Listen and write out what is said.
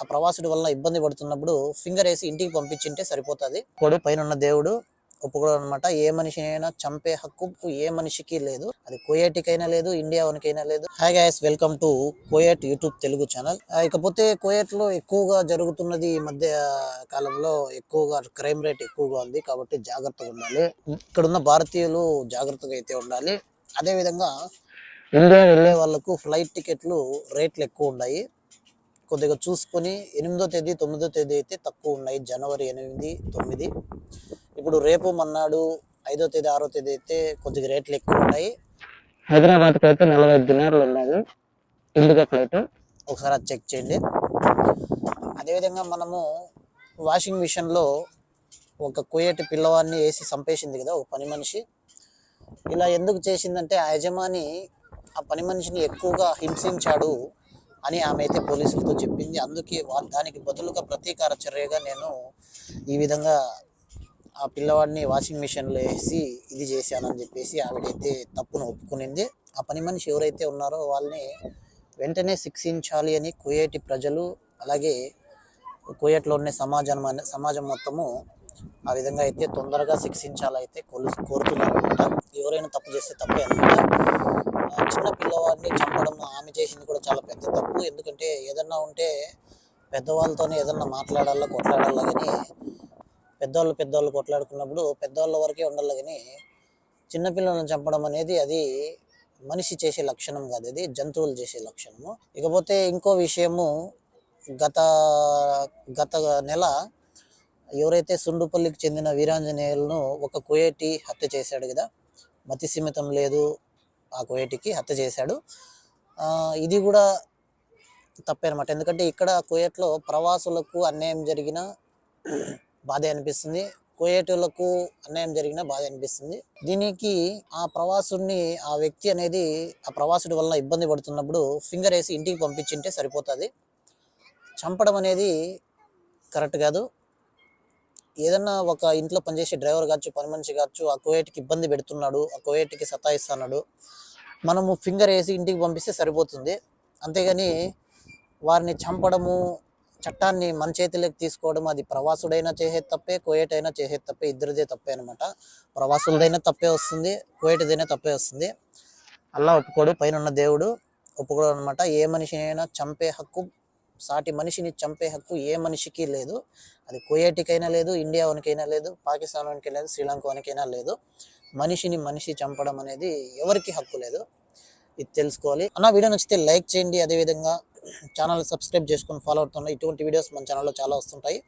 ఆ ప్రవాసుడి వల్ల ఇబ్బంది పడుతున్నప్పుడు ఫింగర్ వేసి ఇంటికి పంపించింటే సరిపోతుంది. కొడు పైన ఉన్న దేవుడు ఒప్పుకోవడం అనమాట ఏ మనిషినైనా చంపే హక్కు ఏ మనిషికి లేదు. అది కోయేటికైనా లేదు ఇండియా వనికైనా లేదు. హాయ్ గైస్ వెల్కమ్ టు కోయేట్ యూట్యూబ్ తెలుగు ఛానల్ ఇకపోతే కోయేట్లో ఎక్కువగా జరుగుతున్నది ఈ మధ్య కాలంలో ఎక్కువగా క్రైమ్ రేట్ ఎక్కువగా ఉంది కాబట్టి జాగ్రత్తగా ఉండాలి. ఇక్కడ ఉన్న భారతీయులు జాగ్రత్తగా అయితే ఉండాలి. అదే విధంగా ఇండియా వెళ్ళే వాళ్ళకు ఫ్లైట్ టికెట్లు రేట్లు ఎక్కువ ఉన్నాయి. కొద్దిగా చూసుకొని ఎనిమిదో తేదీ తొమ్మిదో తేదీ అయితే తక్కువ ఉన్నాయి. జనవరి ఎనిమిది తొమ్మిది. ఇప్పుడు రేపు మన్నాడు ఐదో తేదీ ఆరో తేదీ అయితే కొద్దిగా రేట్లు ఎక్కువ ఉన్నాయి హైదరాబాద్కి అయితే నలభై దినార్లు ఉన్నాయి. ఫ్లైట్ ఒకసారి అది చెక్ చేయండి. అదేవిధంగా మనము వాషింగ్ మిషన్లో ఒక కొయ్యటి పిల్లవాడిని వేసి చంపేసింది కదా ఒక పని మనిషి. ఇలా ఎందుకు చేసిందంటే ఆ యజమాని ఆ పని మనిషిని ఎక్కువగా హింసించాడు. అని ఆమె అయితే పోలీసులతో చెప్పింది. అందుకే వా- దానికి బదులుగా ప్రతీకార చర్యగా నేను ఈ విధంగా ఆ పిల్లవాడిని వాషింగ్ మిషన్లో వేసి ఇది చేశానని చెప్పేసి ఆవిడైతే తప్పును ఒప్పుకునింది. ఆ పని మనిషి ఎవరైతే ఉన్నారో వాళ్ళని వెంటనే శిక్షించాలి అని కుయేటి ప్రజలు అలాగే కుయేట్లో ఉన్న సమాజం సమాజం మొత్తము ఆ విధంగా అయితే తొందరగా శిక్షించాలైతే కోరుతున్నారు అనమాట ఎవరైనా తప్పు చేస్తే తప్పే అనమాట చిన్న పిల్లవాడిని చంపడం ఆమె చేసింది కూడా చాలా పెద్ద తప్పు. ఎందుకంటే ఏదన్నా ఉంటే పెద్దవాళ్ళతోనే ఏదన్నా మాట్లాడాలా కొట్లాడాలా కానీ పెద్దవాళ్ళు పెద్దవాళ్ళు కొట్లాడుకున్నప్పుడు పెద్దవాళ్ళ వరకే ఉండాలి కానీ చిన్నపిల్లలను చంపడం అనేది అది మనిషి చేసే లక్షణం కాదు. అది జంతువులు చేసే లక్షణము. ఇకపోతే ఇంకో విషయము గత గత నెల ఎవరైతే సుండుపల్లికి చెందిన వీరాంజనేయులను ఒక కుయేటి హత్య చేశాడు కదా మతి సీమితం లేదు ఆ కోయటికి హత్య చేశాడు. ఇది కూడా తప్పే అనమాట ఎందుకంటే ఇక్కడ కోయట్లో ప్రవాసులకు అన్యాయం జరిగిన బాధ అనిపిస్తుంది. కోయేటులకు అన్యాయం జరిగిన బాధ అనిపిస్తుంది. దీనికి ఆ ప్రవాసుడిని ఆ వ్యక్తి అనేది ఆ ప్రవాసుడి వల్ల ఇబ్బంది పడుతున్నప్పుడు ఫింగర్ వేసి ఇంటికి పంపించింటే సరిపోతుంది. చంపడం అనేది కరెక్ట్ కాదు. ఏదన్నా ఒక ఇంట్లో పనిచేసే డ్రైవర్ కావచ్చు పని మనిషి కావచ్చు ఆ కోయేటికి ఇబ్బంది పెడుతున్నాడు ఆ కోయేటికి సతాయిస్తున్నాడు మనము ఫింగర్ వేసి ఇంటికి పంపిస్తే సరిపోతుంది. అంతేగాని వారిని చంపడము చట్టాన్ని మన చేతిలోకి తీసుకోవడం అది ప్రవాసుడైనా చేసే తప్పే కోయేటైనా అయినా తప్పే ఇద్దరిదే తప్పే అనమాట ప్రవాసులదైనా తప్పే వస్తుంది కోయేటిదైనా తప్పే వస్తుంది. అల్లా ఒప్పుకోడు పైన ఉన్న దేవుడు ఒప్పుకోడు అనమాట ఏ మనిషినైనా చంపే హక్కు సాటి మనిషిని చంపే హక్కు ఏ మనిషికి లేదు. అది కుయేటికైనా లేదు ఇండియా వనికైనా లేదు పాకిస్తాన్ వనికైనా లేదు శ్రీలంక వనికైనా లేదు. మనిషిని మనిషి చంపడం అనేది ఎవరికి హక్కు లేదు. ఇది తెలుసుకోవాలి. అన్న వీడియో నచ్చితే లైక్ చేయండి. అదేవిధంగా ఛానల్ సబ్స్క్రైబ్ చేసుకొని ఫాలో అవుతున్నాయి ఇటువంటి వీడియోస్ మన ఛానల్లో చాలా వస్తుంటాయి.